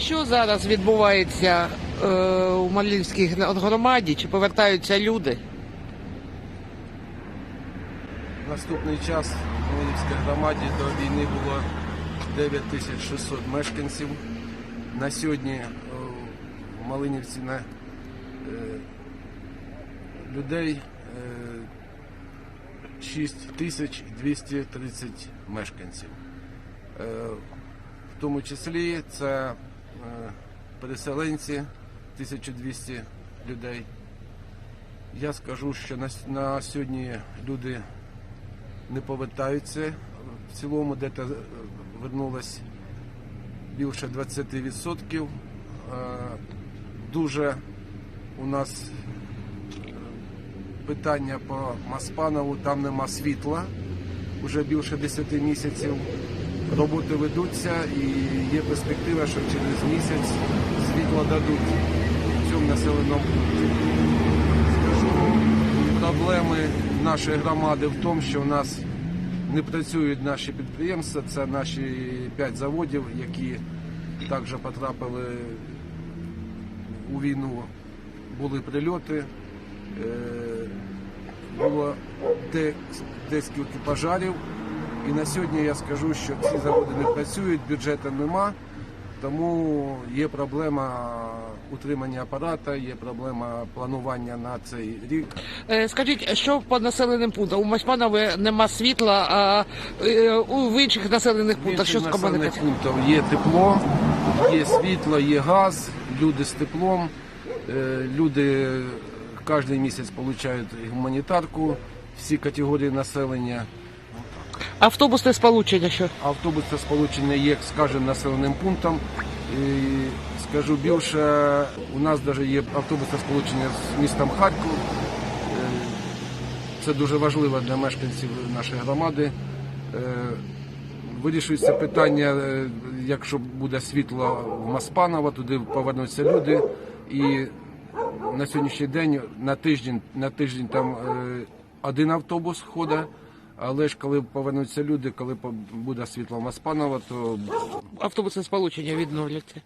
Що зараз відбувається е, у Малівській громаді? Чи повертаються люди? Наступний час в Милівській громаді до війни було 9600 мешканців. На сьогодні е, в Малинівці на е, людей е, 6230 мешканців. Е, В тому числі це переселенці 1200 людей. Я скажу, що на, на сьогодні люди не повертаються. В цілому де вернулось більше 20%. Е, Дуже у нас е, питання по Маспанову, там нема світла вже більше 10 місяців. Роботи ведуться і є перспектива, що через місяць світло дадуть в цьому населеному пункті. Скажу, проблеми нашої громади в тому, що в нас не працюють наші підприємства. Це наші п'ять заводів, які також потрапили у війну. Були прильоти, е, було декілька пожарів. І на сьогодні я скажу, що ці заводи не працюють, бюджету нема, тому є проблема утримання апарата, є проблема планування на цей рік. Е, Скажіть, що по населеним пунктам? У Маспанове нема світла, а е, у інших населених пунктах що з населених пунктів є тепло, є світло, є газ, люди з теплом, е, люди кожен місяць отримують гуманітарку, всі категорії населення. Автобусне сполучення що? Автобусне сполучення є кожним населеним пунктом. І скажу більше, у нас навіть є автобусне сполучення з містом Харків. Е, Це дуже важливо для мешканців нашої громади. Е, Вирішується питання, е, якщо буде світло в Маспаново, туди повернуться люди. І на сьогоднішній день на тиждень, на тиждень там один автобус ходить. Але ж коли повернуться люди, коли буде світло Маспанова, то Автобусне сполучення відновляться.